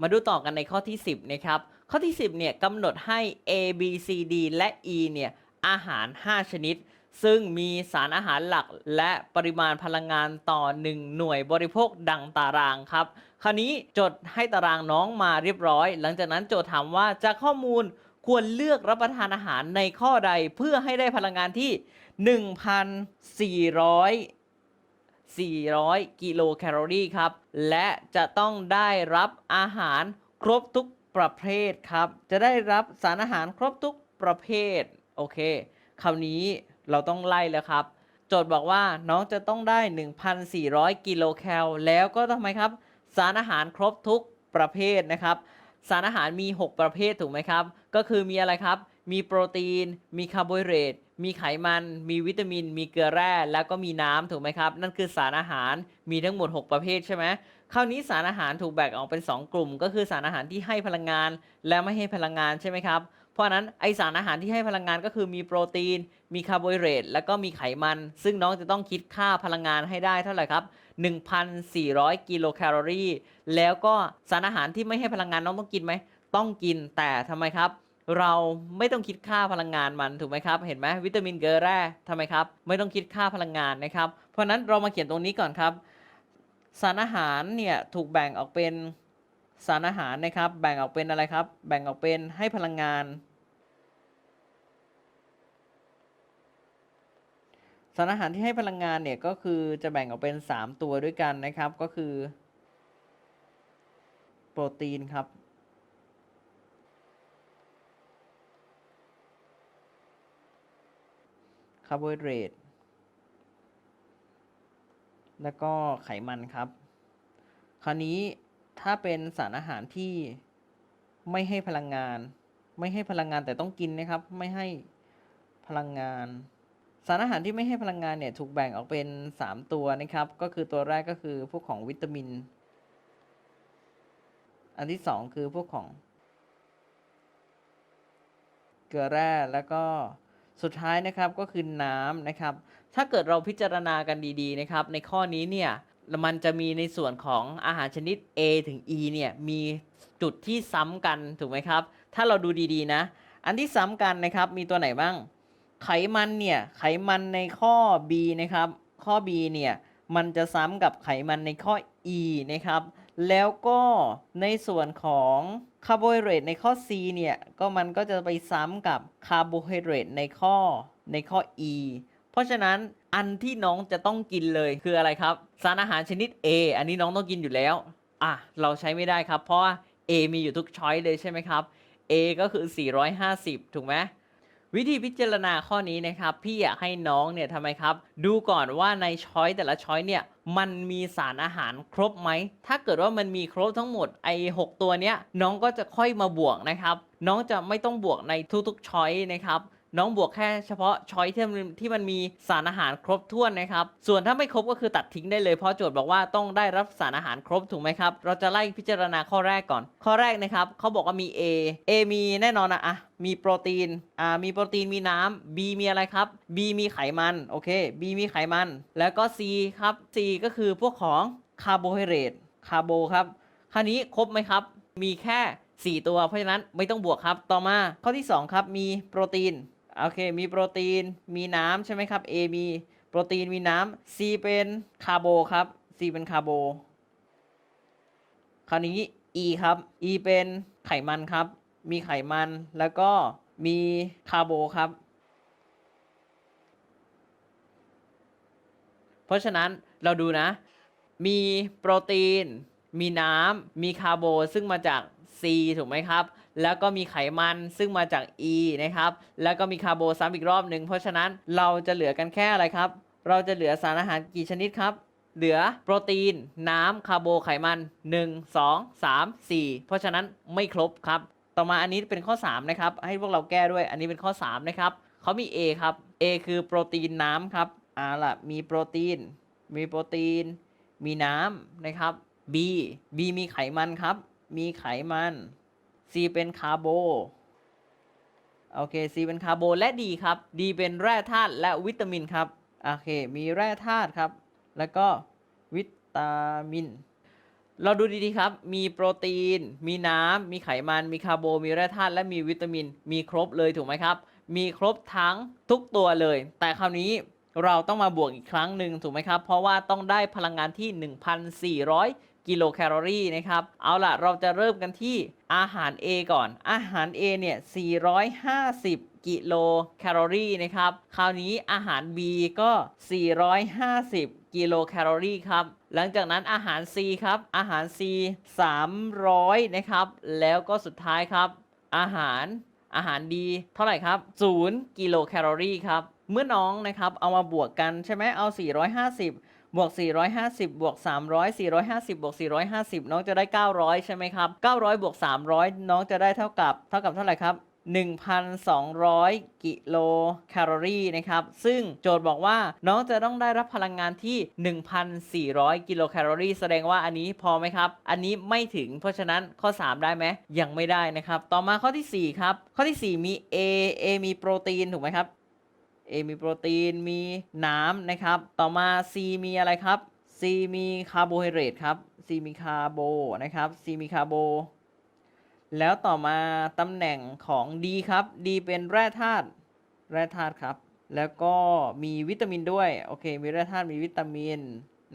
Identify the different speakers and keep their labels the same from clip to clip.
Speaker 1: มาดูต่อกันในข้อที่ 10 นะครับ ข้อที่ 10 เนี่ยกำหนดให้ A B C D และ E เนี่ยอาหาร 5 ชนิด ซึ่งมีสารอาหารหลักและปริมาณพลังงานต่อ 1 หน่วยบริโภคดังตารางครับ คราวนี้จดให้ตารางน้องมาเรียบร้อย หลังจากนั้นโจทย์ถามว่าจากข้อมูลควรเลือกรับประทานอาหารในข้อใดเพื่อให้ได้พลังงานที่ 1,400 400 กิโลแคลอรี่ครับ และจะต้องได้รับอาหารครบทุกประเภทครับ จะได้รับสารอาหารครบทุกประเภท โอเค คราวนี้เราต้องไล่แล้วครับ โจทย์บอกว่าน้องจะต้องได้ 1,400 กิโลแคล แล้วก็ทำไมครับ สารอาหารครบทุกประเภทนะครับ สารอาหารมี 6 ประเภทถูกไหมครับ ก็คือมีอะไรครับ มีโปรตีน มีคาร์โบไฮเดรต มีไขมัน มีวิตามิน มีเกลือแร่ แล้วก็มีน้ำถูกไหมครับ นั่นคือสารอาหาร มีทั้งหมด 6 ประเภทใช่ไหมคราวนี้สารอาหารถูกแบ่งออกเป็น 2 กลุ่ม ก็คือสารอาหารที่ให้พลังงาน และไม่ให้พลังงานใช่ไหมครับ เพราะนั้นไอสารอาหารที่ให้พลังงานก็คือมีโปรตีน มีคาร์โบไฮเดรต แล้วก็มีไขมัน ซึ่งน้องจะต้องคิดค่าพลังงานให้ได้เท่าไหร่ครับ 1,400 กิโลแคลอรี่ แล้วก็สารอาหารที่ไม่ให้พลังงานน้องต้องกินไหม ต้องกิน แต่ทำไมครับ เราไม่ต้องคิดค่าพลังงานมันถูกไหมครับ เห็นไหมวิตามินเกลือแร่ทำไมครับ ไม่ต้องคิดค่าพลังงานนะครับ เพราะนั้นเรามาเขียนตรงนี้ก่อนครับ สารอาหารเนี่ยถูกแบ่งออกเป็นสารอาหารนะครับ แบ่งออกเป็นอะไรครับ แบ่งออกเป็นให้พลังงาน สารอาหารที่ให้พลังงานเนี่ยก็คือจะแบ่งออกเป็น 3 ตัวด้วยกันนะครับ ก็คือ โปรตีนครับ คาร์โบไฮเดรตแล้วก็ไขมันครับ คราวนี้ถ้าเป็นสารอาหารที่ไม่ให้พลังงาน ไม่ให้พลังงานแต่ต้องกินนะครับ ไม่ให้พลังงาน สารอาหารที่ไม่ให้พลังงานเนี่ยถูกแบ่งออกเป็น 3 ตัวนะครับ ก็คือตัวแรกก็คือพวกของวิตามิน อันที่ 2 คือพวกของ เกลือแร่แล้วก็ สุดท้ายนะครับก็คือน้ำนะครับ ถ้าเกิดเราพิจารณากันดีๆนะครับ ในข้อนี้เนี่ยมันจะมีในส่วนของอาหารชนิด A ถึง E เนี่ยมีจุดที่ซ้ำกันถูกไหมครับ ถ้าเราดูดีๆนะ อันที่ซ้ำกันนะครับมีตัวไหนบ้าง ไขมันเนี่ยไขมันในข้อ B นะครับ ข้อ B เนี่ยมันจะซ้ำกับไขมันในข้อ E นะครับ แล้วก็ในส่วนของ คาร์โบไฮเดรตในข้อ C เนี่ยก็มันก็จะไปซ้ำกับคาร์โบไฮเดรตในข้อในข้อ E เพราะฉะนั้นอันที่น้องจะต้องกินเลยคืออะไรครับ สารอาหารชนิด A อันนี้น้องต้องกินอยู่แล้วอะเราใช้ไม่ได้ครับ เพราะว่า A มีอยู่ทุกช้อยเลยใช่ไหมครับ A ก็คือ 450 ถูกไหม วิธีพิจารณาข้อนี้นะครับ พี่อยากให้น้องเนี่ยทำไมครับ ดูก่อนว่าในช้อยแต่ละช้อยเนี่ยมันมีสารอาหารครบไหม ถ้าเกิดว่ามันมีครบทั้งหมดไอ้หกตัวเนี้ยน้องก็จะค่อยมาบวกนะครับ น้องจะไม่ต้องบวกในทุกๆช้อยนะครับ น้องบวกแค่เฉพาะช้อยที่มันที่มันมีสารอาหารครบถ้วนนะครับ ส่วนถ้าไม่ครบก็คือตัดทิ้งได้เลยเพราะโจทย์บอกว่าต้องได้รับสารอาหารครบถูกไหมครับ เราจะไล่พิจารณาข้อแรกก่อน ข้อแรกนะครับเขาบอกว่ามี A A มีแน่นอนนะอะมีโปรตีน อ่า มีโปรตีน มีน้ำ B มีอะไรครับ B มีไขมัน โอเค B มีไขมัน แล้วก็ C ครับ C ก็คือพวกของคาร์โบไฮเดรต คาร์โบครับ คราวนี้ครบไหมครับ มีแค่ 4 ตัว เพราะฉะนั้นไม่ต้องบวกครับ ต่อมาข้อที่ 2 ครับ มีโปรตีน โอเค มีโปรตีน มีน้ำใช่ไหมครับ A มีโปรตีน มีน้ำ C เป็นคาร์โบครับ C เป็นคาร์โบ คราวนี้ E ครับ E เป็นไขมันครับ มีไขมัน แล้วก็มีคาร์โบครับ เพราะฉะนั้นเราดูนะ มีโปรตีน มีน้ำ มีคาร์โบ ซึ่งมาจาก C ถูกไหมครับ แล้วก็มีไขมันซึ่งมาจาก E นะครับ แล้วก็มีคาร์โบซ้ำอีกรอบหนึ่งเพราะฉะนั้นเราจะเหลือกันแค่อะไรครับ เราจะเหลือสารอาหารกี่ชนิดครับ เหลือโปรตีน น้ำคาร์โบไขมัน 1 2 3 4 เพราะฉะนั้นไม่ครบครับ ต่อมาอันนี้เป็นข้อ 3 นะครับ ให้พวกเราแก้ด้วย อันนี้เป็นข้อ 3 นะครับ เขามี A ครับ A คือโปรตีนน้ำครับอ่าล่ะ มีโปรตีน มีโปรตีน มีน้ำนะครับ B B มีไขมันครับ มีไขมัน C เป็นคาร์โบโอเค C เป็นคาร์โบและ D ครับ D เป็นแร่ธาตุและวิตามินครับ โอเค มีแร่ธาตุครับ แล้วก็วิตามิน เราดูดีๆครับ มีโปรตีน มีน้ำ มีไขมัน มีคาร์โบ มีแร่ธาตุ และมีวิตามิน มีครบเลยถูกไหมครับ มีครบทั้งทุกตัวเลย แต่คราวนี้เราต้องมาบวกอีกครั้งหนึ่งถูกไหมครับ เพราะว่าต้องได้พลังงานที่ 1,400 กิโลแคลอรี่นะครับเอาล่ะเราจะเริ่มกันที่อาหาร A ก่อน อาหาร A เนี่ย 450 กิโลแคลอรี่นะครับ คราวนี้อาหาร B ก็ 450 กิโลแคลอรี่ครับ หลังจากนั้นอาหาร C ครับ อาหาร C 300 นะครับ แล้วก็สุดท้ายครับ อาหารอาหารดีเท่าไหร่ครับ 0 กิโลแคลอรี่ครับ เมื่อน้องนะครับ เอามาบวกกันใช่ไหมเอา 450 บวก 450 บวก 300 450 บวก 450 น้องจะได้ 900 ใช่ไหมครับ 900 บวก 300 น้องจะได้เท่ากับ เท่ากับเท่าไหร่ครับ1,200 กิโลแคลอรี่นะครับ ซึ่งโจทย์บอกว่าน้องจะต้องได้รับพลังงานที่ 1,400 กิโลแคลอรี่แสดงว่าอันนี้พอไหมครับ อันนี้ไม่ถึงเพราะฉะนั้นข้อ 3 ได้ไหมยังไม่ได้นะครับ ต่อมาข้อที่ 4 ครับ ข้อที่ 4 มี A A มีโปรตีนถูกไหมครับ A มีโปรตีนมีน้ำนะครับ ต่อมา C มีอะไรครับ C มีคาร์โบไฮเดรตครับ C มีคาร์โบนะครับ C มีคาร์โบ แล้วต่อมาตำแหน่งของ D ครับ D เป็นแร่ธาตุแร่ธาตุครับ แล้วก็มีวิตามินด้วย โอเค มีแร่ธาตุมีวิตามิน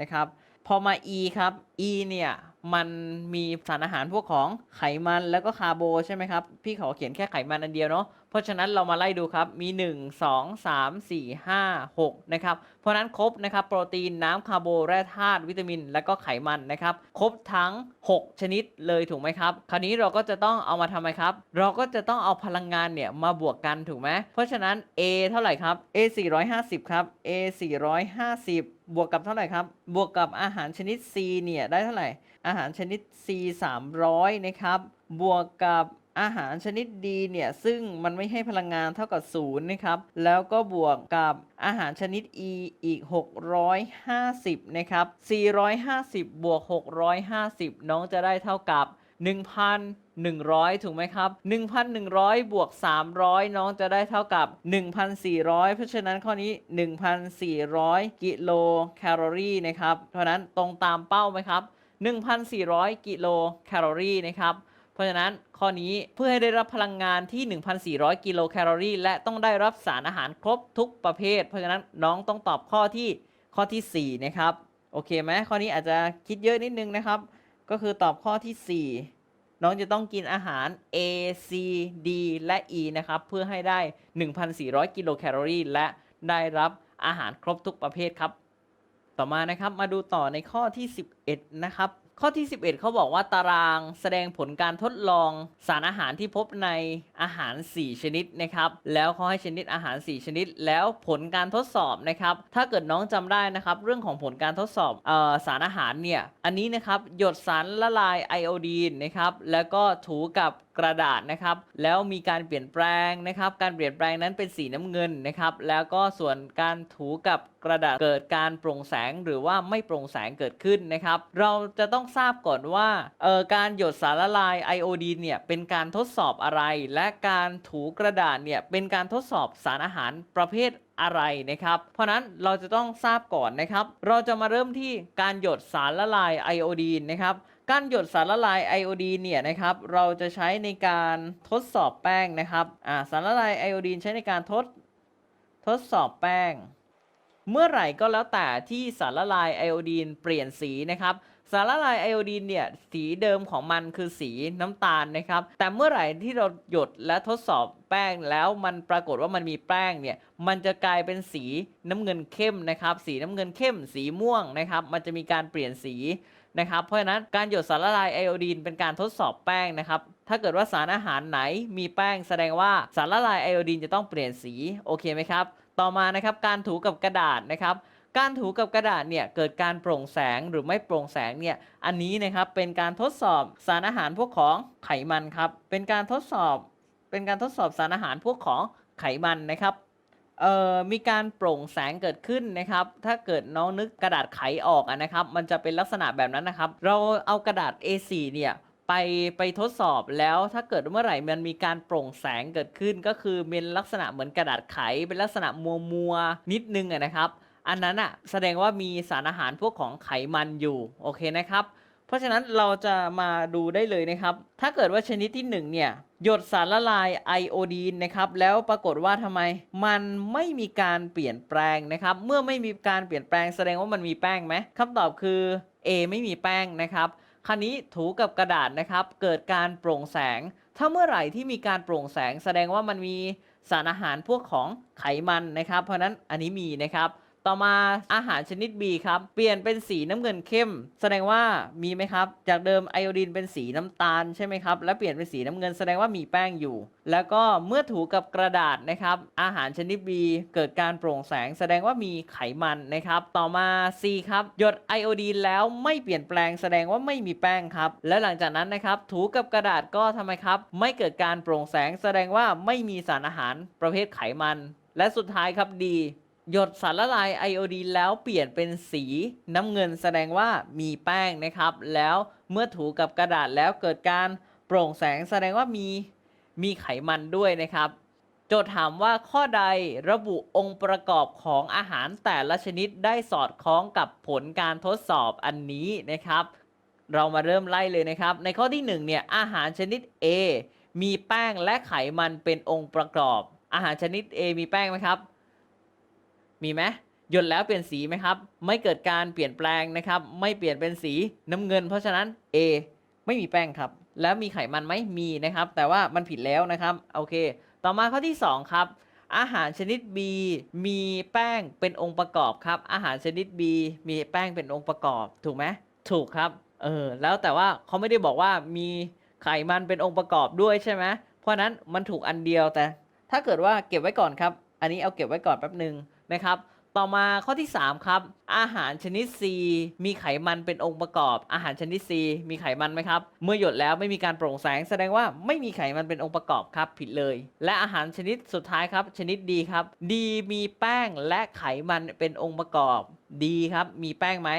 Speaker 1: นะครับ พอมา E ครับ E เนี่ยมันมีสารอาหารพวกของไขมันแล้วก็คาร์โบใช่ไหมครับ พี่ขอเขียนแค่ไขมันอันเดียวเนาะ เพราะฉะนั้นเรามาไล่ดูครับมี 1 2 3 4 5 6นะครับเพราะฉะนั้นครบนะครับโปรตีนน้ำคาร์โบแร่ธาตุวิตามิน และก็ไขมันนะครับครบทั้ง 6 ชนิดเลยถูกไหมครับ คราวนี้เราก็จะต้องเอามาทำไมครับ เราก็จะต้องเอาพลังงานเนี่ยมาบวกกันถูกไหมเพราะฉะนั้น A เท่าไหร่ครับ A 450ครับ A 450บวกกับเท่าไหร่ครับ บวกกับอาหารชนิด C เนี่ยได้เท่าไหร่ อาหารชนิด C 300นะครับ บวกกับ อาหารชนิด D เนี่ยซึ่งมันไม่ให้พลังงานเท่ากับ0นย์นะครับ แล้วก็บวกกับอาหารชนิด E อีก 650 นะครับ 450 บวก 650 น้องจะได้เท่ากับ 1,100 ถูกไหมครับ 1,100 บวก 300 น้องจะได้เท่ากับ 1,400 เพราะฉะนั้นข้อนี้ 1,400 กิโลแคลอรี่นะครับ เพราะฉะนั้นตรงตามเป้าไหมครับ 1,400 กิโลแคลอรี่นะครับ เพราะฉะนั้น ข้อนี้เพื่อให้ได้รับพลังงานที่ 1,400 กิโลแคลอรี่ และต้องได้รับสารอาหารครบทุกประเภท เพราะฉะนั้นน้องต้องตอบข้อที่ข้อที่4นะครับโอเคไหมข้อนี้อาจจะคิดเยอะนิดนึงนะครับ ก็คือตอบข้อที่ 4 น้องจะต้องกินอาหาร A C D และ E นะครับ เพื่อให้ได้ 1,400 กิโลแคลอรี่ และได้รับอาหารครบทุกประเภทครับ ต่อมานะครับมาดูต่อในข้อที่ 11 นะครับ ข้อที่ 11 เขาบอกว่าตารางแสดงผลการทดลองสารอาหารที่พบในอาหาร 4 ชนิดนะครับ แล้วเขาให้ชนิดอาหาร 4 ชนิด แล้วผลการทดสอบนะครับ ถ้าเกิดน้องจำได้นะครับ เรื่องของผลการทดสอบออสารอาหารเนี่ย อันนี้นะครับ หยดสารละลายไอโอดีนนะครับ แล้วก็ถูกับ กระดาษนะครับแล้วมีการเปลี่ยนแปลงนะครับ การเปลี่ยนแปลงนั้นเป็นสีน้ำเงินนะครับแล้วก็ส่วนการถูกับกระดาษเกิดการโปร่งแสงหรือว่าไม่โปร่งแสงเกิดขึ้นนะครับ เราจะต้องทราบก่อนว่าเอ่อการหยดสารละลาย ไอโอดีนเนี่ยเป็นการทดสอบอะไร และการถูกระดาษเนี่ยเป็นการทดสอบสารอาหารประเภทอะไรนะครับ เพราะนั้นเราจะต้องทราบก่อนนะครับ เราจะมาเริ่มที่การหยดสารละลายไอโอดีนนะครับ การหยดสารละลายไอโอดีนเนี่ยนะครับเราจะใช้ในการทดสอบแป้งนะครับอ่าสารละลายไอโอดีนใช้ในการทดทดสอบแป้ง เมื่อไหร่ก็แล้วแต่ที่สารละลายไอโอดีนเปลี่ยนสีนะครับสารละลายไอโอดีนเนี่ยสีเดิมของมันคือสีน้ำตาลนะครับ แต่เมื่อไหร่ที่เราหยดและทดสอบแป้งแล้วมันปรากฏว่ามันมีแป้งเนี่ยมันจะกลายเป็นสีน้ำเงินเข้มนะครับ สีน้ำเงินเข้ม สีม่วงนะครับ มันจะมีการเปลี่ยนสี นะครับ เพราะฉะนั้นการหยดสารละลายไอโอดีนเป็นการทดสอบแป้งนะครับ ถ้าเกิดว่าสารอาหารไหนมีแป้งแสดงว่าสารละลายไอโอดีนจะต้องเปลี่ยนสีโอเคไหมครับ ต่อมานะครับการถูกับกระดาษนะครับการถูกับกระดาษเนี่ยเกิดการโปร่งแสงหรือไม่โปร่งแสงเนี่ยอันนี้นะครับเป็นการทดสอบสารอาหารพวกของไขมันครับเป็นการทดสอบ เป็นการทดสอบสารอาหารพวกของไขมันนะครับ เอ่อมีการโปร่งแสงเกิดขึ้นนะครับ ถ้าเกิดน้องนึกกระดาษไขออกอะนะครับ มันจะเป็นลักษณะแบบนั้นนะครับ เราเอากระดาษ A4 เนี่ยไปไปทดสอบแล้วถ้าเกิดเมื่อไหร่มันมีการโปร่งแสงเกิดขึ้น ก็คือเป็นลักษณะเหมือนกระดาษไข เป็นลักษณะมัวมัวนิดนึงอะนะครับ อันนั้นอะแสดงว่ามีสารอาหารพวกของไขมันอยู่โอเคนะครับ เพราะฉะนั้นเราจะมาดูได้เลยนะครับ ถ้าเกิดว่าชนิดที่1เนี่ยหยดสารละลายไอโอดีนนะครับแล้วปรากฏว่าทำไมมันไม่มีการเปลี่ยนแปลงนะครับ เมื่อไม่มีการเปลี่ยนแปลงแสดงว่ามันมีแป้งไหมคำตอบคือ A ไม่มีแป้งนะครับคราวนี้ถูกับกระดาษนะครับ เกิดการโปร่งแสง ถ้าเมื่อไหร่ที่มีการโปร่งแสง แสดงว่ามันมีสารอาหารพวกของไขมันนะครับ เพราะนั้นอันนี้มีนะครับ ต่อมาอาหารชนิด B ครับ เปลี่ยนเป็นสีน้ำเงินเข้ม แสดงว่ามีไหมครับ จากเดิมไอโอดีนเป็นสีน้ำตาลใช่ไหมครับ และเปลี่ยนเป็นสีน้ำเงินแสดงว่ามีแป้งอยู่ แล้วก็เมื่อถูกับกระดาษนะครับ อาหารชนิด B เกิดการโปร่งแสง แสดงว่ามีไขมันนะครับ ต่อมา C ครับหยดไอโอดีนแล้วไม่เปลี่ยนแปลง แสดงว่าไม่มีแป้งครับ และหลังจากนั้นนะครับ ถูกับกระดาษก็ทำไมครับ ไม่เกิดการโปร่งแสง แสดงว่าไม่มีสารอาหารประเภทไขมัน และสุดท้ายครับ D หยดสารละลายไอโอดีนแล้วเปลี่ยนเป็นสีน้ำเงินแสดงว่ามีแป้งนะครับ แล้วเมื่อถูกับกระดาษแล้วเกิดการโปร่งแสงแสดงว่ามีมีไขมันด้วยนะครับ โจทย์ถามว่าข้อใดระบุองค์ประกอบของอาหารแต่ละชนิดได้สอดคล้องกับผลการทดสอบอันนี้นะครับ เรามาเริ่มไล่เลยนะครับ ในข้อที่ 1 เนี่ยอาหารชนิด A มีแป้งและไขมันเป็นองค์ประกอบ อาหารชนิด A มีแป้งไหมครับ มีไหมหยดแล้วเปลี่ยนสีไหมครับ ไม่เกิดการเปลี่ยนแปลงนะครับ ไม่เปลี่ยนเป็นสีน้ำเงิน เพราะฉะนั้น A ไม่มีแป้งครับ แล้วมีไขมันไหมมีนะครับ แต่ว่ามันผิดแล้วนะครับโอเค ต่อมาข้อที่ 2 ครับ อาหารชนิด B มีแป้งเป็นองค์ประกอบครับ อาหารชนิด B มีแป้งเป็นองค์ประกอบ ถูกไหมถูกครับเออแล้วแต่ว่าเขาไม่ได้บอกว่ามีไขมันเป็นองค์ประกอบด้วยใช่ไหมเพราะฉะนั้นมันถูกอันเดียวแต่ ถ้าเกิดว่าเก็บไว้ก่อนครับ อันนี้เอาเก็บไว้ก่อนแป๊บหนึ่ง นะครับ ต่อมาข้อที่ 3 ครับ อาหารชนิด C มีไขมันเป็นองค์ประกอบ อาหารชนิด C มีไขมันไหมครับ เมื่อหยดแล้วไม่มีการโปร่งแสง แสดงว่าไม่มีไขมันเป็นองค์ประกอบครับผิดเลย และอาหารชนิดสุดท้ายครับ ชนิด D ครับ D มีแป้งและไขมันเป็นองค์ประกอบ D ครับมีแป้งไหม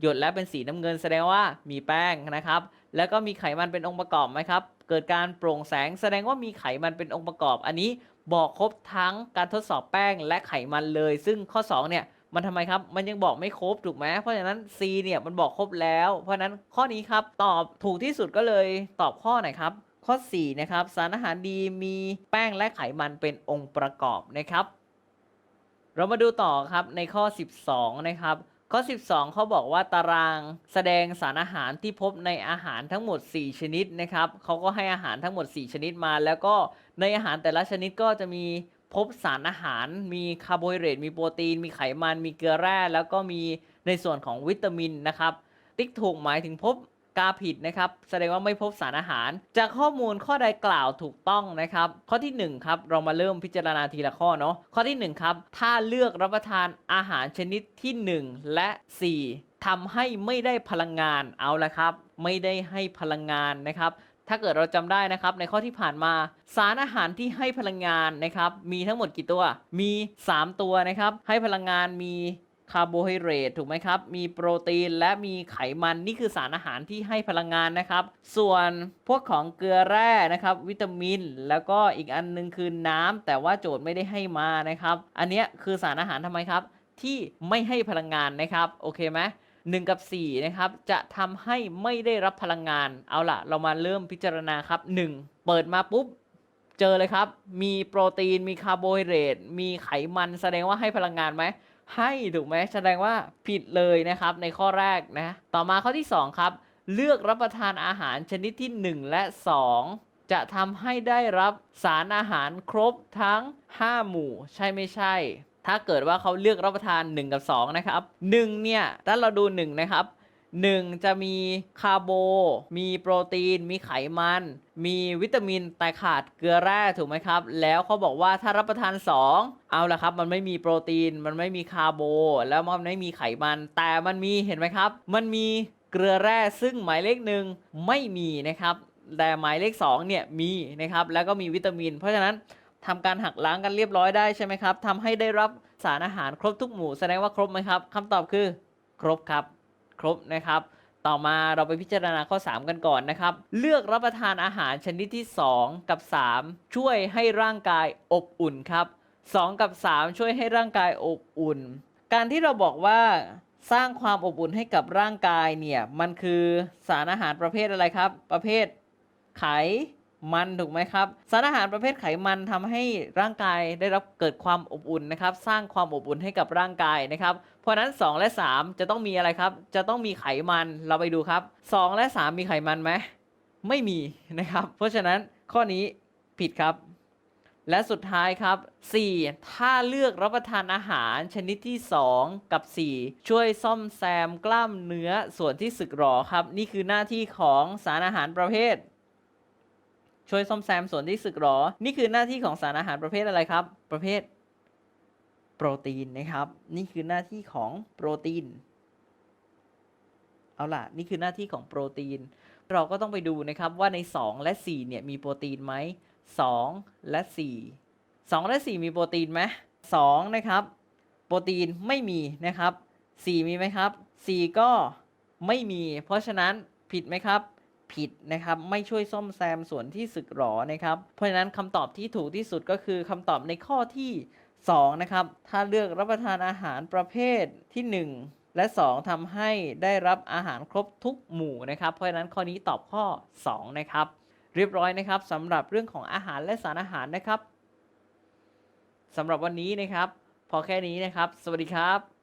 Speaker 1: หยดแล้วเป็นสีน้ำเงินแสดงว่ามีแป้งนะครับ แล้วก็มีไขมันเป็นองค์ประกอบไหมครับ เกิดการโปร่งแสงแสดงว่ามีไขมันเป็นองค์ประกอบ อันนี้ บอกครบทั้งการทดสอบแป้งและไขมันเลย ซึ่งข้อ 2 เนี่ย มันทำไมครับ มันยังบอกไม่ครบถูกไหมเพราะฉะนั้น C เนี่ยมันบอกครบแล้ว เพราะฉะนั้นข้อนี้ครับตอบถูกที่สุดก็เลยตอบข้อไหนครับ ข้อ 4 นะครับ สารอาหารดีมีแป้งและไขมันเป็นองค์ประกอบนะครับ เรามาดูต่อครับในข้อ 12 นะครับ ข้อ 12เขาบอกว่าตารางแสดงสารอาหารที่พบในอาหารทั้งหมด 4 ชนิดนะครับเขาก็ให้อาหารทั้งหมด 4 ชนิดมา แล้วก็ในอาหารแต่ละชนิดก็จะมีพบสารอาหาร มีคาร์โบไฮเดรตมีโปรตีน มีไขมัน มีเกลือแร่ แล้วก็มีในส่วนของวิตามินนะครับ ติ๊กถูกหมายถึงพบ กาผิดนะครับ แสดงว่าไม่พบสารอาหาร จากข้อมูลข้อใดกล่าวถูกต้องนะครับ ข้อที่ 1 ครับ เรามาเริ่มพิจารณาทีละข้อเนาะข้อที่ 1 ครับ ถ้าเลือกรับประทานอาหารชนิดที่ 1 และ 4ทำให้ไม่ได้พลังงานเอาละครับ ไม่ได้ให้พลังงานนะครับถ้าเกิดเราจำได้นะครับในข้อที่ผ่านมา สารอาหารที่ให้พลังงานนะครับมีทั้งหมดกี่ตัวมี 3 ตัวนะครับให้พลังงานมี คาร์โบไฮเดรตถูกไหมครับ มีโปรตีนและมีไขมันนี่คือสารอาหารที่ให้พลังงานนะครับ ส่วนพวกของเกลือแร่นะครับ วิตามิน แล้วก็อีกอันหนึงคือน้ำแต่ว่าโจทย์ไม่ได้ให้มานะครับ อันนี้คือสารอาหารทำไมครับ ที่ไม่ให้พลังงานนะครับ โอเคไหมหนึ่งกับ4นะครับจะทำให้ไม่ได้รับพลังงาน เอาล่ะ เรามาเริ่มพิจารณาครับ 1 เปิดมาปุ๊บเจอเลยครับ มีโปรตีน มีคาร์โบไฮเดรตมีไขมันแสดงว่าให้พลังงานไหม ให้ถูกไหมแสดงว่าผิดเลยนะครับในข้อแรกนะ ต่อมาข้อที่ 2 ครับ เลือกรับประทานอาหารชนิดที่ 1 และ 2 จะทำให้ได้รับสารอาหารครบทั้ง 5 หมู่ ใช่ไม่ใช่ ถ้าเกิดว่าเขาเลือกรับประทาน 1 กับ 2 นะครับ 1 เนี่ยถ้าเราดู 1 นะครับ 1จะมีคาร์โบ มีโปรตีน มีไขมัน มีวิตามินแต่ขาดเกลือแร่ถูกไหมครับ แล้วเขาบอกว่าถ้ารับประทาน 2 เอาละครับ มันไม่มีโปรตีน มันไม่มีคาร์โบ แล้วมันไม่มีไขมัน แต่มันมีเห็นไหมครับ มันมีเกลือแร่ซึ่งหมายเลขหนึ่งไม่มีนะครับ แต่หมายเลข2เนี่ยมีนะครับ แล้วก็มีวิตามิน เพราะฉะนั้นทำการหักล้างกันเรียบร้อยได้ใช่ไหมครับทำให้ได้รับสารอาหารครบทุกหมู่แสดงว่าครบไหมครับคำตอบคือ ครบครับ ครบนะครับ ต่อมาเราไปพิจารณาข้อ 3 กันก่อนนะครับ เลือกรับประทานอาหารชนิดที่ 2 กับ 3 ช่วยให้ร่างกายอบอุ่นครับ 2 กับ 3 ช่วยให้ร่างกายอบอุ่น การที่เราบอกว่าสร้างความอบอุ่นให้กับร่างกายเนี่ยมันคือสารอาหารประเภทอะไรครับ ประเภทไขมันถูกไหมครับ สารอาหารประเภทไขมันทำให้ร่างกายได้รับเกิดความอบอุ่นนะครับ สร้างความอบอุ่นให้กับร่างกายนะครับ เพราะฉะนั้น 2 และ 3 จะต้องมีอะไรครับ จะต้องมีไขมันเราไปดูครับ 2 และ 3 มีไขมันไหมไม่มีนะครับ เพราะฉะนั้นข้อนี้ผิดครับ และสุดท้ายครับ 4. ถ้าเลือกรับประทานอาหารชนิดที่ 2 กับ 4 ช่วยซ่อมแซมกล้ามเนื้อส่วนที่สึกหรอครับ นี่คือหน้าที่ของสารอาหารประเภท ช่วยซ่อมแซมส่วนที่สึกหรอ นี่คือหน้าที่ของสารอาหารประเภทอะไรครับ ประเภท โปรตีนนะครับ นี่คือหน้าที่ของโปรตีน เอาล่ะ นี่คือหน้าที่ของโปรตีน เราก็ต้องไปดูนะครับว่าใน 2 และ 4 เนี่ยมีโปรตีนไหม2และ 4 2 และ 4 มีโปรตีนไหม2นะครับ โปรตีนไม่มีนะครับ 4 มีไหมครับ 4 ก็ไม่มี เพราะฉะนั้นผิดไหมครับ ผิดนะครับ ไม่ช่วยซ่อมแซมส่วนที่สึกหรอนะครับ เพราะฉะนั้นคำตอบที่ถูกที่สุดก็คือคำตอบในข้อที่ 2 นะครับถ้าเลือกรับประทานอาหารประเภทที่ 1 และ 2ทำให้ได้รับอาหารครบทุกหมู่นะครับ เพราะฉะนั้นข้อนี้ตอบข้อ 2 นะครับ เรียบร้อยนะครับสำหรับเรื่องของอาหารและสารอาหารนะครับสำหรับวันนี้นะครับ พอแค่นี้นะครับ สวัสดีครับ